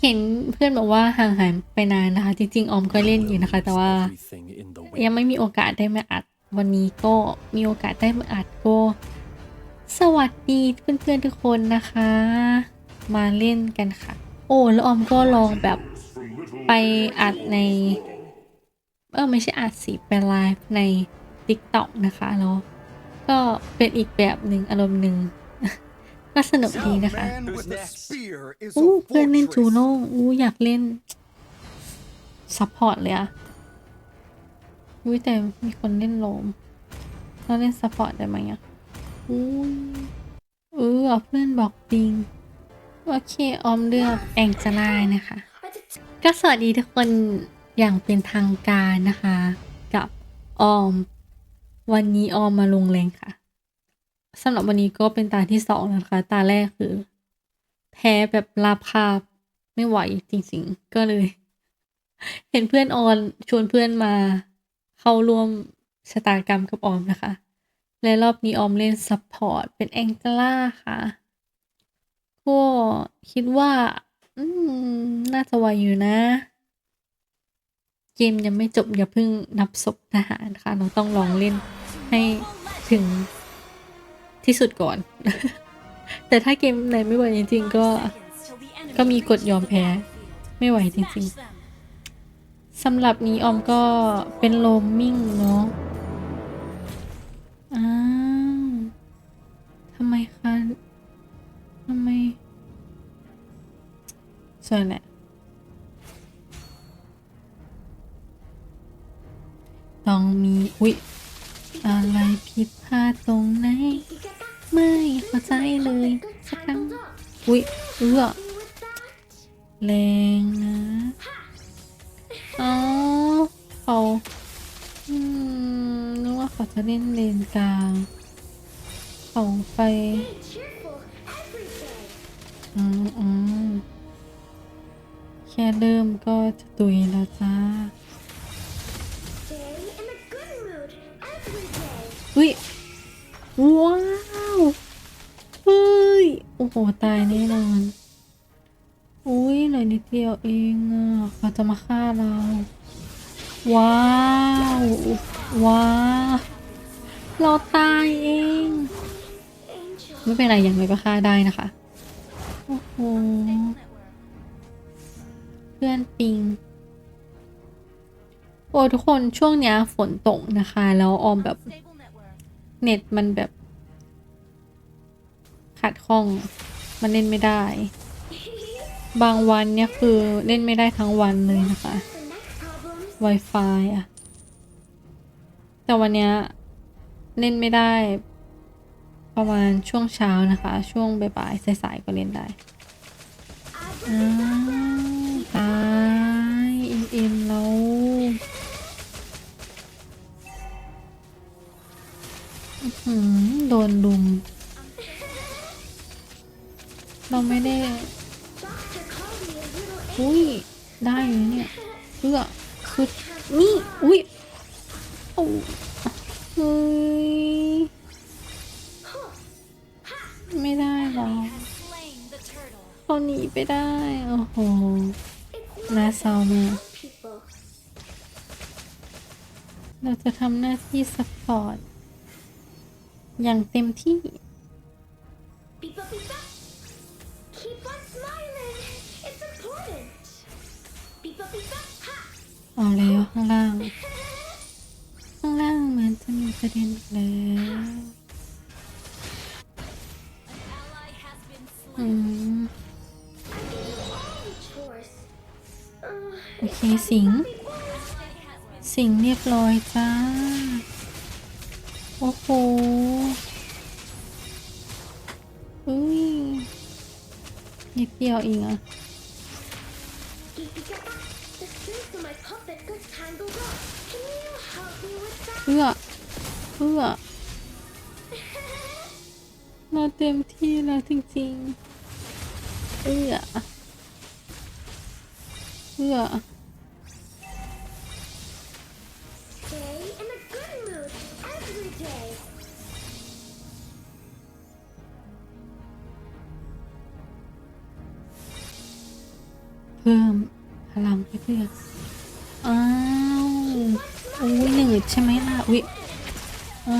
เห็นเพื่อนบอกว่าห่างหายไปนานนะคะ จริงๆออมก็เล่นอยู่นะคะ แต่ว่ายังไม่มีโอกาสได้มาอัด วันนี้ก็มีโอกาสได้มาอัดก็สวัสดีเพื่อนๆทุกคนนะคะ มาเล่นกันค่ะ โอ้แล้วออมก็ลองแบบไปอัดใน เออไม่ใช่อัดสิไปไลฟ์ใน TikTok นะคะแล้วก็เป็นอีกแบบหนึ่งอารมณ์หนึ่ง ก็สนุกดีนะคะ Man with the spear is อู้ a เพื่อนเล่นจู fortress. โน่อู้อยากเล่นซัพพอร์ตเลยอะอุ้ยแต่มีคนเล่นโลมเราเล่นซัพพอร์ตได้ไหมอะอู้เออเพื่อนบอกปิงโอเคออมเลือกแองเจล่านะคะ ก็สวัสดีทุกคนอย่างเป็นทางการนะคะ กับออม วันนี้ออมมาลงแรงค่ะ สำหรับวันนี้ก็เป็นตาที่สองนะคะ ตาแรกคือ แพ้แบบลาภาพไม่ไหวจริงๆ ก็เลย เห็นเพื่อนออนชวนเพื่อนมาเข้าร่วมชะตากรรมกับออมนะคะ และรอบนี้ออมเล่นซัพพอร์ตเป็นแองเจล่าค่ะ ก็คิดว่าอืมน่าจะไหวอยู่นะ เกมยังไม่จบอย่าเพิ่งนับศพทหารค่ะ เราต้องลองเล่นให้ถึง ที่สุดก่อน แต่ถ้าเกมไหนไม่ไหวจริง ๆ ก็ ก็มีกฎยอมแพ้ ไม่ไหวจริง ๆสำหรับนี้ออมก็เป็นโลมมิ่งเนาะอ้าวทำไมคะทำไมส่วนแหละต้องมี อุ๊ย อะไรผิดพลาดตรงไหน เข้าใจเลยสักครั้งอุ๊ยเอื้อแรงนะอ๋อเขาอืมนึกว่าเขาจะเล่นเลนกลางเขาไปอืมอืมแค่เริ่มก็จะตุยแล้วจ้าอุ้ยว้า โอ้โห ตายแน่นอน อุ้ยเหลือนิดเดียวเองอะเขาจะมาฆ่าเรา ว้าว ว้าว เราตายเอง ไม่เป็นไรยังไงก็ฆ่าได้นะคะ โอ้โห เพื่อนปิง โอ้ทุกคนช่วงเนี้ยฝนตกนะคะ แล้วออมแบบ เน็ตมันแบบ ขัดข้อง มันเล่นไม่ได้ บางวันเนี่ยคือเล่นไม่ได้ทั้งวันเลยนะคะ Wi-Fi อะแต่วันเนี้ยเล่นไม่ได้ ประมาณช่วงเช้านะคะ ช่วงบ่ายๆสายๆก็เล่นได้อ้าวตายอิ่มๆแล้วหืมโดนลุม เราไม่ได้อุ้ย ได้เนี่ยเพื่อคือนี่ อุ้ยโอ้เฮ้ย ไม่ได้หรอกเขาหนีไปได้ โอ้โหน่าเศร้ามากเราจะทำหน้าที่ซัพพอร์ตอย่างเต็มที่ Beep, beep, beep. เอาแล้วข้างล่าง ข้างล่างมือนจะมีประเด็นอีกแล้วอืมโอเคสิง สิงเรียบร้อยจ้า โอ้โหอุ้ยนิดเดียวเองอะ เพื่อเพื่อเราเต็มที่แล้วจริงๆเอื้อเพื่อเพิ่มพลังให้เพื่อ อุ้ยหนืดใช่ไหมล่ะ อุ้ยอ๋อ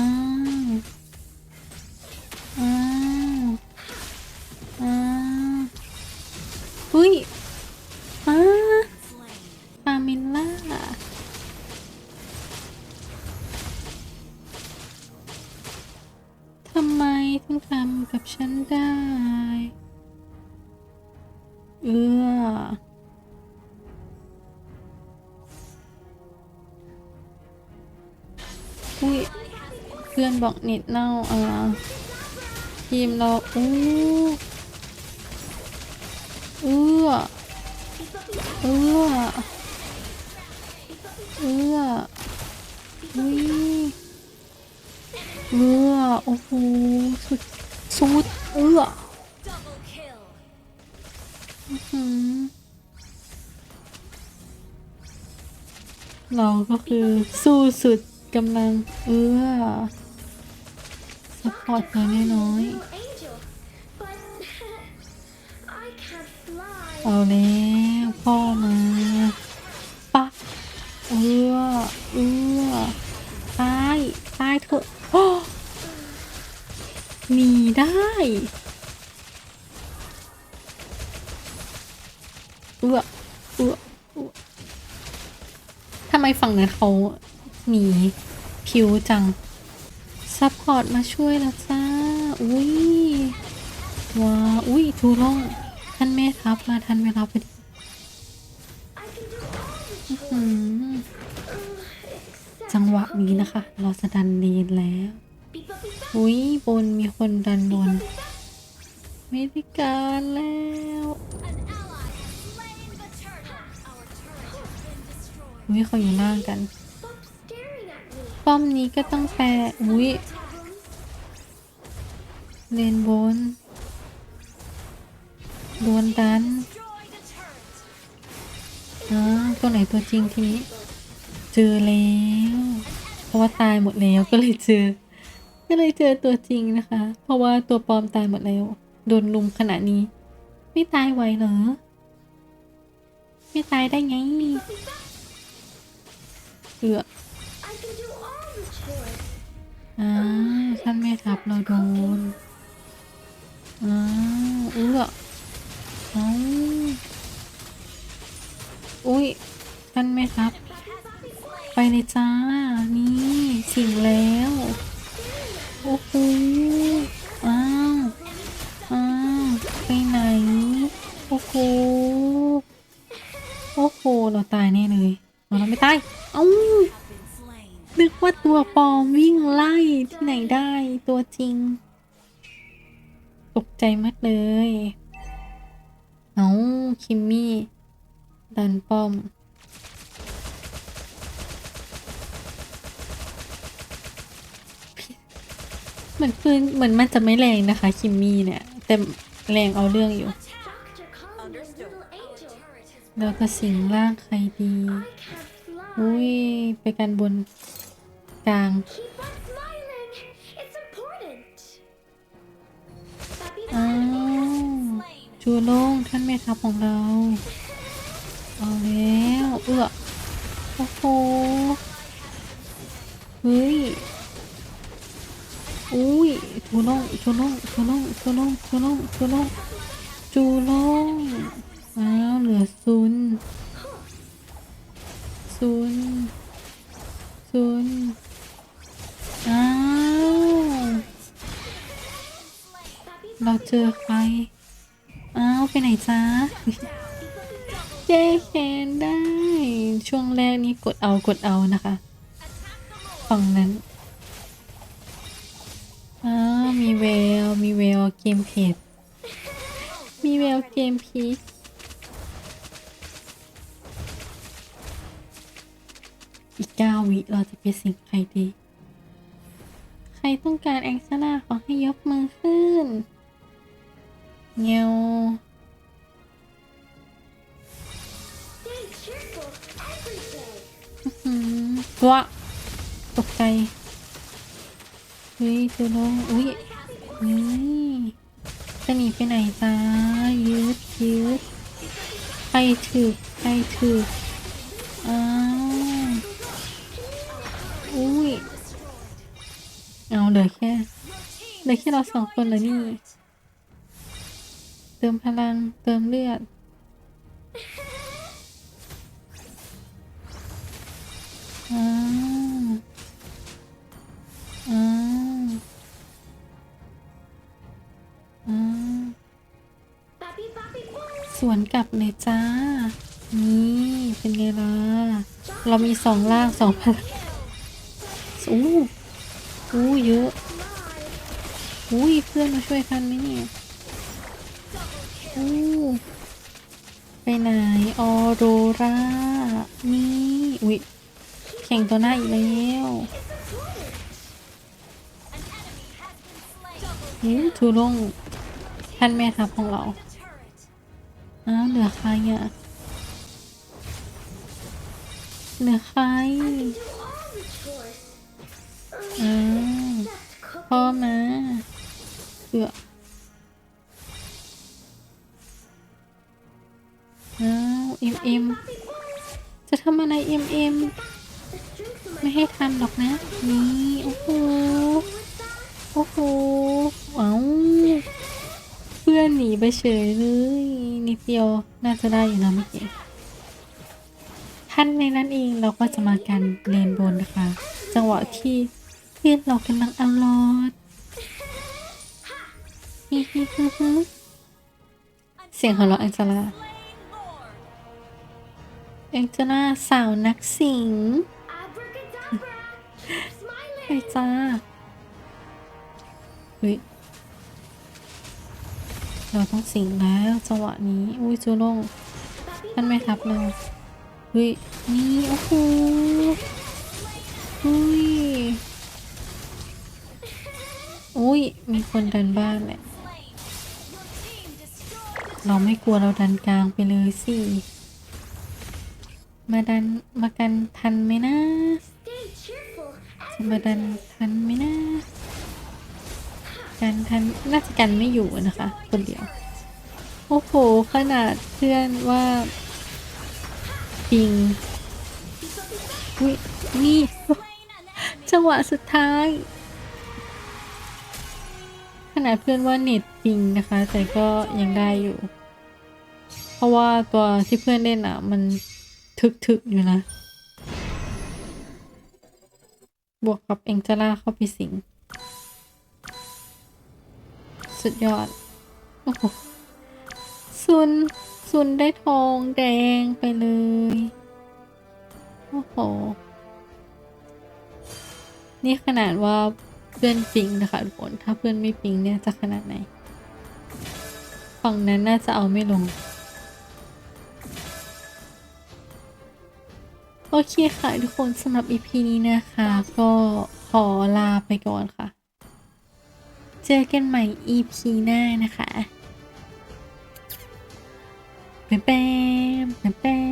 อุ้ยเพื่อนบอกน็ตเน่าอ่าทีมเราอู้เอื้อเอื้อเอื้ออุ้ยเอื้อโอ้โหสุดสุดเอื้อเราก็คือสู้สุด กำลังเอื้อสปอร์ตน้อย Little angel, but I can't fly. ๆเอาแล้วพ่อมาปะเอื้อเอื้อตายตายเถอะหนีได้เอื้อเอื้อเอื้อทำไมฝั่งนั้นเขา หนีผิวจัง ซัพพอร์ตมาช่วยแล้วจ้า อุ้ยว้าอุ้ยทูล่องท่านแม่ทัพมาทันเวลาพอดีจังหวะนี้นะคะ เราจะดันเลนแล้ว อุ้ยบนมีคนดันบนไม่ได้การแล้วอุ้ยเขาอยู่ล่างกัน ป้อมนี้ก็ต้องแปลอุ้ยเลนบนโดนดันอาตัวไหนตัวจริงทีนี้เจอแล้ว เพราะว่าตายหมดแล้วก็เลยเจอ ก็เลยเจอตัวจริงนะคะ เพราะว่าตัวปลอมตายหมดแล้ว โดนลุมขนาดนี้ ไม่ตายไหวเหรอ ไม่ตายได้ไงเอือ อ่าท่านแม่ทัพเราโดนอ้าวเอือเออุ้ยท่านแม่ทัพไปเลยจ้า ว่าตัวปลอมวิ่งไล่ที่ไหนได้ตัวจริง ตกใจมากเลย เอาคิมมี่ ดันป้อม เหมือนปืนเหมือนมันจะไม่แรงนะคะ คิมมี่เนี่ย แต่แรงเอาเรื่องอยู่ แล้วก็สิงร่างใครดี อุ้ย ไปกันบน กลาง Keep on smiling. It's important. Happy อ้าวจูโล่งท่านแม่ทัพของเรา เอาแล้ว เอื้อโอ้โหเฮ้ยอุ้ยจูโล่งจูโล่งจูโล่งจูโล่งจูโล่งจูโล่งจูโล่งอ้าวเหลือศูน เราเจอใคร อ้าวไปไหนจ้าเจ๊แคนได้ ช่วงแรกนี่กดเอากดเอานะคะฝั่งนั้นอ้าวมีแวว มีแววเกมเพจมีแววเกมพีคอีกเก้าวิเราจะไปสิงใครดี ใครต้องการแองเซล่าขอให้ยกมือขึ้น เงี้ยวตัวตกใจเฮ้ยเจอลงอุ้ยนี่จะหนีไปไหนจ้ายืดยืดใครถือใครถืออ้าวอุ้ยเอาเหลือแค่เหลือแค่เราสองคนเลยนี่ เติมพลัง เติมเลือดอ้าวอ้าวอ้าว Papi, papi, boom. สวนกลับเลยจ้า นี่ เป็นไงล่ะ เรามีสองล่างสองพลังอู้อู้เยอะ อุ้ยเพื่อนมาช่วยทันไหมเนี่ย ไปไหน ออโรรานี่ อุ้ยแข่งตัวหน้าอีกแล้วอู้ทูลงท่านแม่ทัพของเรา อ้าว เหลือใครอะ เหลือใครอ้าวพ่อมาเกือ เอ็มเอ็มจะทำอะไรเอ็มเอ็มไม่ให้ทำหรอกนะ นี่โอ้โหโอ้โหเอ้าเพื่อนหนีไปเฉยเลยนิดเดียวน่าจะได้อยู่นะเมื่อกี้ท่านในนั้นเองเราก็จะมากันเลนบนนะคะ จังหวะที่เพื่อนเรากำลังเอาลอดฮิฮิฮิฮิเสียงของเราแองเจล่า แองเจล่าสาวนักสิง Abracadabra. Keep ไป smiling. จ้าเฮ้ยเราต้องสิงแล้วจังหวะนี้อุ้ยจูลง Papi, ท่านไม่ทับเลยเฮ้ยนี่โอ้โหอุ้ยอุ้ยมีคนดันบ้านแหละเราไม่กลัวเราดันกลางไปเลยสิ มาดันมากันทันไหมนะจะมาดันทันไหมนะกันทันน่าจะกันไม่อยู่นะคะ คนเดียว โอ้โห ขนาดเพื่อนว่าปิงอุ้ยนี่จังหวะสุดท้าย ขนาดเพื่อนว่าเน็ตปิงนะคะ แต่ก็ยังได้อยู่ เพราะว่าตัวที่เพื่อนเล่นอะ มัน ทึกๆอยู่นะ บวกกับเองเจล่าเข้าไปสิง สุดยอด โอ้โหซุนซุนได้ทองแดงไปเลย โอ้โห นี่ขนาดว่าเพื่อนปิงนะคะทุกคน ถ้าเพื่อนไม่ปิงเนี่ยจะขนาดไหน ฝั่งนั้นน่าจะเอาไม่ลง เคค่ะทุกคนสำหรับ EP นี้นะคะ ก็ขอลาไปก่อนค่ะ เจอกันใหม่ EP หน้านะคะบ๊ายบาย